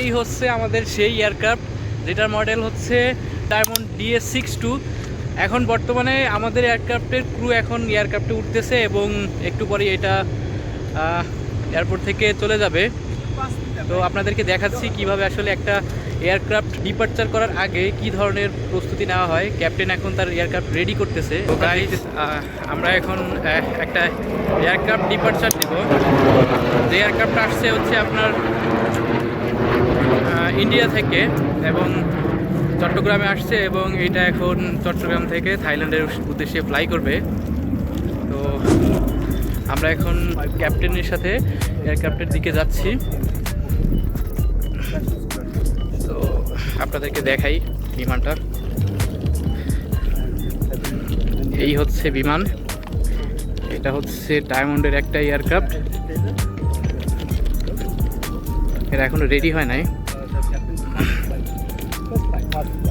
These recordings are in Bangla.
এই হচ্ছে আমাদের সেই এয়ারক্রাফট যেটার মডেল হচ্ছে ডায়মন্ড ডিএস সিক্স টু এখন বর্তমানে আমাদের এয়ারক্রাফটের ক্রু এখন এয়ারক্রাফটে উঠতেছে এবং একটু পরে এটা এয়ারপোর্ট থেকে চলে যাবে। তো আপনাদেরকে দেখাচ্ছি কীভাবে আসলে একটা এয়ারক্রাফট ডিপার্চার করার আগে কি ধরনের প্রস্তুতি নেওয়া হয়। ক্যাপ্টেন এখন তার এয়ারক্রাফট রেডি করতেছে। আমরা এখন একটা এয়ারক্রাফট ডিপার্চার দিব যে এয়ারক্রাফট আসছে হচ্ছে আপনার ইন্ডিয়া থেকে এবং চট্টগ্রামে আসছে এবং এটা এখন চট্টগ্রাম থেকে থাইল্যান্ডের উদ্দেশ্যে ফ্লাই করবে। তো আমরা এখন ক্যাপ্টেনের সাথে এয়ারক্রাফটের দিকে যাচ্ছি। তো আপনাদেরকে দেখাই বিমানটা। এই হচ্ছে বিমান। এটা হচ্ছে ডায়মন্ডের একটা এয়ারক্রাফট এটা এখনও রেডি হয় নাই। Hadi.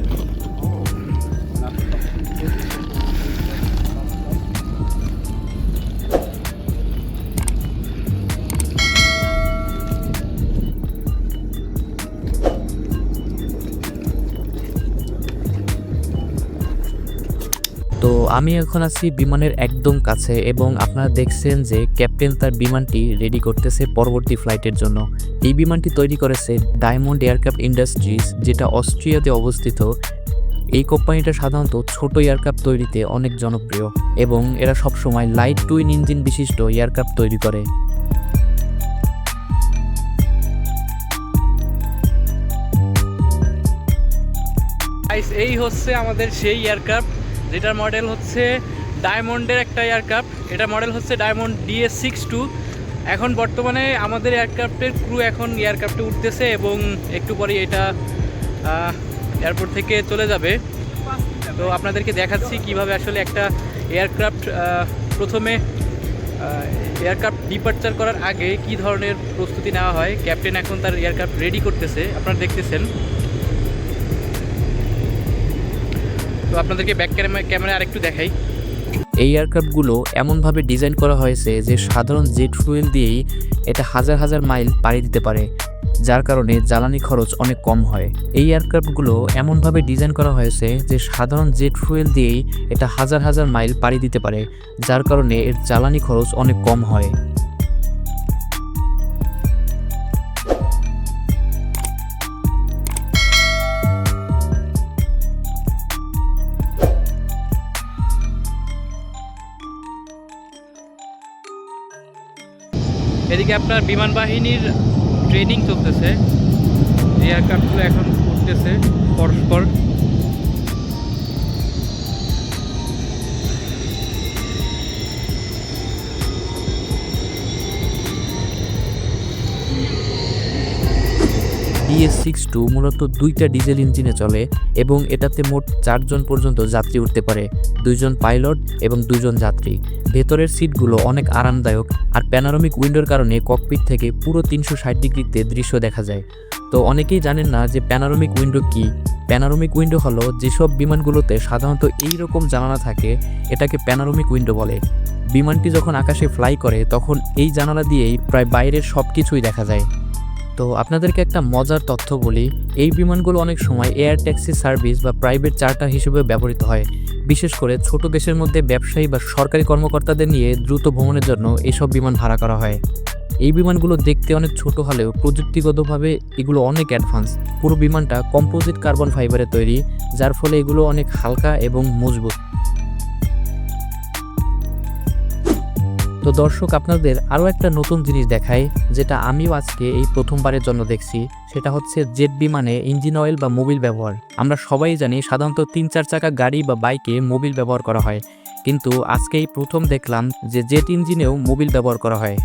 তো আমি এখন আছি বিমানের একদম কাছে এবং আপনারা দেখছেন যে ক্যাপ্টেন তার বিমানটি রেডি করতেছে পরবর্তী ফ্লাইটের জন্য। এই বিমানটি তৈরি করেছে ডায়মন্ড এয়ারক্রাফট ইন্ডাস্ট্রিজ যেটা অস্ট্রিয়াতে অবস্থিত। এই কোম্পানিটা সাধারণত ছোট এয়ারক্রাফট তৈরিতে অনেক জনপ্রিয় এবং এরা সবসময় লাইট টুইন ইঞ্জিন বিশিষ্ট এয়ারক্রাফট তৈরি করে। এই হচ্ছে আমাদের সেই এয়ারক্রাফট যেটার মডেল হচ্ছে ডায়মন্ডের একটা এয়ারক্রাফট এটা মডেল হচ্ছে ডায়মন্ড ডিএস সিক্স টু এখন বর্তমানে আমাদের এয়ারক্রাফটের ক্রু এখন এয়ারক্রাফটে উঠতেছে এবং একটু পরে এটা এয়ারপোর্ট থেকে চলে যাবে। তো আপনাদেরকে দেখাচ্ছি কীভাবে আসলে একটা এয়ারক্রাফট প্রথমে এয়ারক্রাফট ডিপার্চার করার আগে কি ধরনের প্রস্তুতি নেওয়া হয়। ক্যাপ্টেন এখন তার এয়ারক্রাফট রেডি করতেছে। আপনারা দেখতেছেন। আপনাদেরকে ব্যাক ক্যামেরা আরেকটু দেখাই। এই এয়ারক্রাফটগুলো এমনভাবে ডিজাইন করা হয়েছে যে সাধারণ জেট ফুয়েল দিয়েই এটা হাজার হাজার মাইল পাড়ি দিতে পারে, যার কারণে জ্বালানি খরচ অনেক কম হয়। এই এয়ারক্রাফটগুলো এমনভাবে ডিজাইন করা হয়েছে যে সাধারণ জেট ফুয়েল দিয়েই এটা হাজার হাজার মাইল পাড়ি দিতে পারে, যার কারণে এর জ্বালানি খরচ অনেক কম হয়। এদিকে আপনার বিমান বাহিনীর ট্রেনিং চলতেছে। এয়ারক্রাফ্টগুলো এখন উঠতেছে পরস্পর। সিক্স টু মূলত দুইটা ডিজেল ইঞ্জিনে চলে এবং এটাতে মোট চারজন পর্যন্ত যাত্রী উঠতে পারে, দুইজন পাইলট এবং দুইজন যাত্রী। ভেতরের সিটগুলো অনেক আরামদায়ক আর প্যানারোমিক উইন্ডোর কারণে ককপিট থেকে পুরো তিনশো ষাট ডিগ্রিতে দৃশ্য দেখা যায়। তো অনেকেই জানেন না যে প্যানারোমিক উইন্ডো কি। প্যানারোমিক উইন্ডো হলো যেসব বিমানগুলোতে সাধারণত এই রকম জানালা থাকে, এটাকে প্যানারোমিক উইন্ডো বলে। বিমানটি যখন আকাশে ফ্লাই করে, তখন এই জানালা দিয়েই প্রায় বাইরের সব কিছুই দেখা যায়। তো আপনাদেরকে একটা মজার তথ্য বলি, এই বিমানগুলো অনেক সময় এয়ার ট্যাক্সি সার্ভিস বা প্রাইভেট চার্টার হিসেবে ব্যবহৃত হয়। বিশেষ করে ছোট দেশের মধ্যে ব্যবসায়ী বা সরকারি কর্মকর্তাদের নিয়ে দ্রুত ভ্রমণের জন্য এইসব বিমান ভাড়া করা হয়। এই বিমানগুলো দেখতে অনেক ছোট হলেও প্রযুক্তিগতভাবে এগুলো অনেক অ্যাডভান্স পুরো বিমানটা কম্পোজিট কার্বন ফাইবারে তৈরি, যার ফলে এগুলো অনেক হালকা এবং মজবুত। তো দর্শক, আপনাদের আরও একটা নতুন জিনিস দেখায় যেটা আমিও আজকে এই প্রথমবারের জন্য দেখছি। সেটা হচ্ছে জেট বিমানে ইঞ্জিন অয়েল বা মোবিল ব্যবহার। আমরা সবাই জানি সাধারণত তিন চার চাকা গাড়ি বা বাইকে মোবিল ব্যবহার করা হয়। কিন্তু আজকেই প্রথম দেখলাম যে জেট ইঞ্জিনেও মোবিল ব্যবহার করা হয়।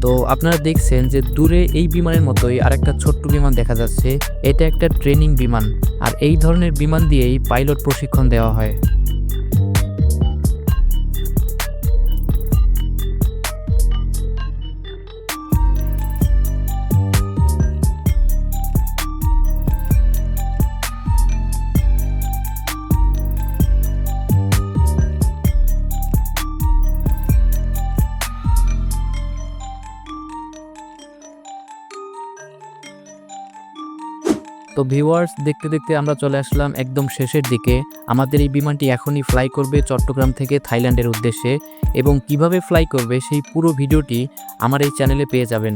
তো আপনারা দেখছেন যে দূরে এই বিমানের মতোই আরেকটা ছোট্ট বিমান দেখা যাচ্ছে। এটা একটা ট্রেনিং বিমান। আর এই ধরনের বিমান দিয়েই পাইলট প্রশিক্ষণ দেওয়া হয়। তো ভিউয়ার্স দেখতে দেখতে আমরা চলে আসলাম একদম শেষের দিকে। আমাদের এই বিমানটি এখনই ফ্লাই করবে চট্টগ্রাম থেকে থাইল্যান্ডের উদ্দেশ্যে এবং কীভাবে ফ্লাই করবে সেই পুরো ভিডিওটি আমার এই চ্যানেলে পেয়ে যাবেন,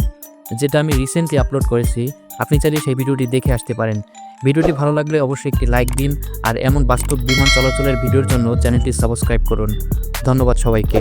যেটা আমি রিসেন্টলি আপলোড করেছি। আপনি চাইলে সেই ভিডিওটি দেখে আসতে পারেন। ভিডিওটি ভালো লাগলে অবশ্যই একটি লাইক দিন আর এমন বাস্তব বিমান চলাচলের ভিডিওর জন্য চ্যানেলটি সাবস্ক্রাইব করুন। ধন্যবাদ সবাইকে।